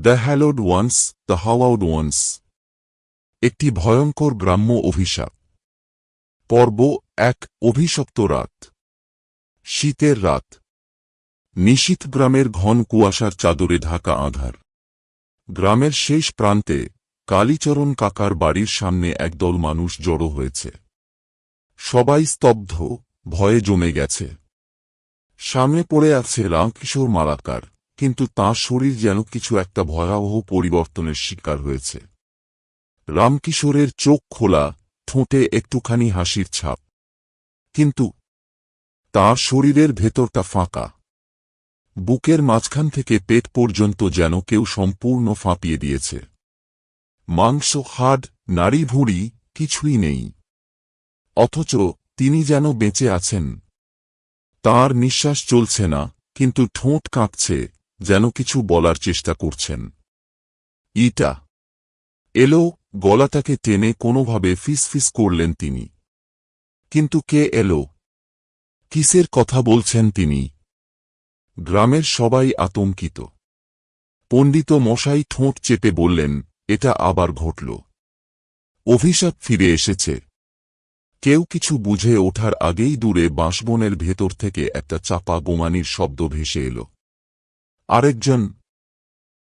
The hallowed ones, the hallowed ones. একটি ভয়ঙ্কর গ্রাম্য অভিশাপ। পর্ব এক, অভিশপ্ত রাত। শীতের রাত। নিশীথ গ্রামের ঘন কুয়াশার চাদরে ঢাকা আধার। গ্রামের শেষ প্রান্তে কালীচরণ কাকার বাড়ির সামনে একদল মানুষ জড়ো হয়েছে। সবাই স্তব্ধ, ভয়ে জমে গেছে। সামনে পড়ে আছে রামকিশোর মালাকার। কিন্তু তাঁর শরীর যেন কিছু একটা ভয়াবহ পরিবর্তনের শিকার হয়েছে। রামকিশোরের চোখ খোলা, ঠোঁটে একটুখানি হাসির ছাপ। কিন্তু তার শরীরের ভেতরটা ফাঁকা। বুকের মাঝখান থেকে পেট পর্যন্ত যেন কেউ সম্পূর্ণ ফাঁপিয়ে দিয়েছে। মাংস, হাড নারী ভুঁড়ি কিছুই নেই। অথচ তিনি যেন বেঁচে আছেন। তার নিঃশ্বাস চলছে না, কিন্তু ঠোঁট কাঁপছে। যেন কিছু বলার চেষ্টা করছেন। ইটা। এলো, গলাটাকে টেনে কোনোভাবে ফিসফিস করলেন তিনি। কিন্তু কে এলো? কিসের কথা বলছেন তিনি? গ্রামের সবাই আতঙ্কিত। পণ্ডিত মশাই ঠোঁট চেপে বললেন, এটা আবার ঘটল। অভিশাপ ফিরে এসেছে। কেউ কিছু বুঝে ওঠার আগেই দূরে বাঁশবনের ভেতর থেকে একটা চাপা গোমানির শব্দ ভেসে এল। আরেকজন